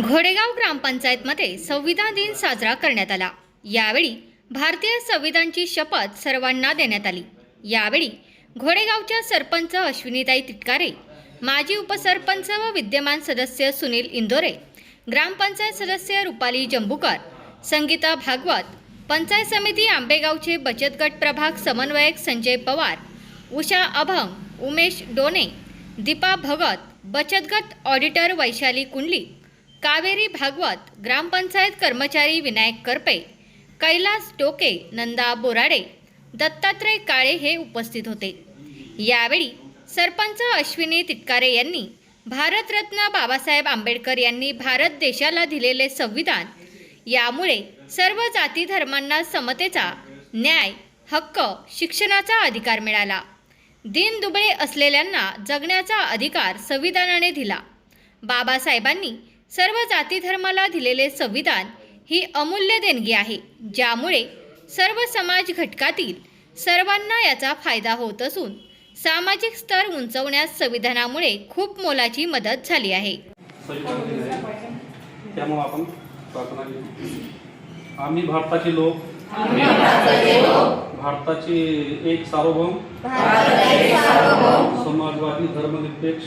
घोडेगाव ग्रामपंचायतमध्ये संविधान दिन साजरा करण्यात आला. यावेळी भारतीय संविधानची शपथ सर्वांना देण्यात आली. यावेळी घोडेगावच्या सरपंच अश्विनीताई तिटकारे माजी उपसरपंच व विद्यमान सदस्य सुनील इंदोरे ग्रामपंचायत सदस्य रुपाली जंबुकर संगीता भागवत पंचायत समिती आंबेगावचे बचत गट प्रभाग समन्वयक संजय पवार उषा अभंग उमेश डोने दीपा भगत बचत गट ऑडिटर वैशाली कुंडली कावेरी भागवत ग्रामपंचायत कर्मचारी विनायक करपे कैलास टोके नंदा बोराडे दत्तात्रय काळे हे उपस्थित होते. यावेळी सरपंच अश्विनी तिटकारे यांनी भारतरत्न बाबासाहेब आंबेडकर यांनी भारत देशाला दिलेले संविधान यामुळे सर्व जाती धर्मांना समतेचा न्याय हक्क शिक्षणाचा अधिकार मिळाला. दिन दुबळे असलेल्यांना जगण्याचा अधिकार संविधानाने दिला. बाबासाहेबांनी सर्व जाती धर्माला दिलेले संविधान ही अमूल्य देणगी आहे ज्यामुळे सर्व समाज घटकातील सर्वांना याचा फायदा होत असून सामाजिक स्तर उंचवण्यास संविधानामुळे खूप मोलाची मदत झाली आहे. संविधान दिन आहे. त्यामुळे आपण प्रार्थना केली. आम्ही भारताचे लोक. भारताचे एक सार्वभौम. समाजवादी धर्मनिरपेक्ष.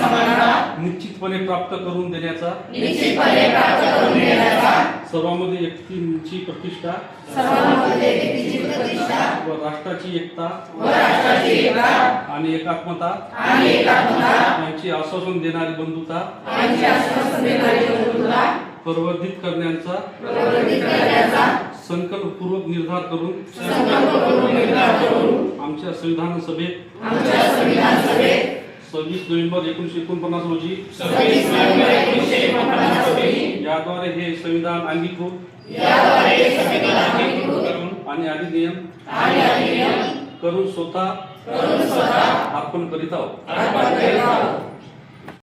निश्चितपणे प्राप्त करून देण्याचा. सर्वांमध्ये व्यक्तींची प्रतिष्ठा. व राष्ट्राची एकता. आणि एकात्मता. यांची आश्वासन देणारी बंधुता. प्रवर्धित करण्याचा. संकल्पपूर्वक निर्धार करून. आमच्या संविधान सभेत. सव्वीस नोव्हेंबर एकोणीशे एकोणपन्नास रोजी याद्वारे हे संविधान अंगीकृत आणि अधिनियम करून स्वतः अर्पण करीत आहोत.